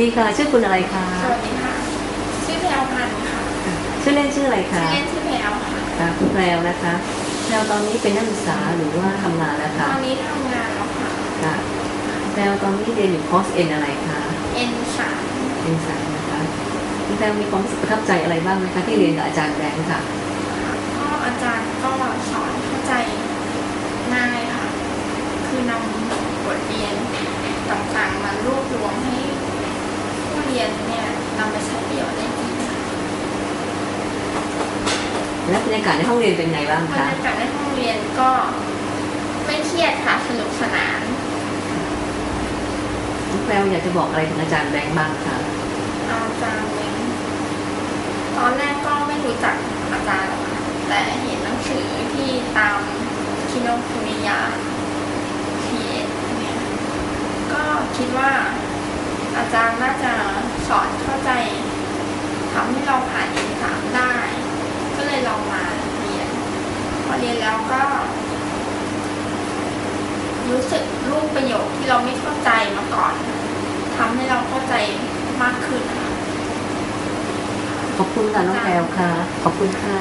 ดีค่ะชื่อคุณอะไรคะสวัสดีค่ะชื่อแพลวพันธ์ค่ะชื่อเล่นชื่ออะไรชื่คะอเล่นชื่อแพลวค่ะค่ะคุณแพรวนะคะแพรวตอนนี้เป็นนักศึกษาหรือว่าทำงานแล้วตคะอนนี้ทำงานแล้วค่ะค่ะแพรวตอนนี้เรียนอยู่คอร์สเอ็นอะไรคะ N สามเอ็นสามนะคะคุณแพรวมีความรู้สึกประทับใจอะไรบ้างไหมคะที่เรียนกับอาจารย์แบงค์ค่ะก็อาจารย์ก็สอนเข้าใจง่ายค่ะ คือนำบทเรียนต่างๆ มารวบรวมให้ผู้เรียนเนี่ยนำไปใช้ประโยชน์ได้จริงค่ะ และบรรยากาศในห้องเรียนเป็นไงบ้างบรรคะ ยากาศในห้องเรียนก็ไม่เครียดค่ะสนุกสนานคุณแพรวอยากจะบอกอะไรถึงอาจารย์แบงค์บ้างคะอาจารย์เล้งตอนแรกก็ไม่รู้จักอาจารย์หรอกค่ะแต่เห็นหนังสือที่ตามคิโนคุนิยะพีเอเนี่ยก็คิดว่าอาจารย์น่าจะสอนเข้าใจทำให้เราผ่านเอกสามได้ ก็เลยลองมาเรียน พอเรียน แล้วก็ รู้สึกรูปประโยคที่เราไม่เข้าใจมาก่อนทำให้เราเข้าใจมากขึ้นค่ะขอบคุณค่ะน้องแพลวค่ะ ขอบคุณค่ะ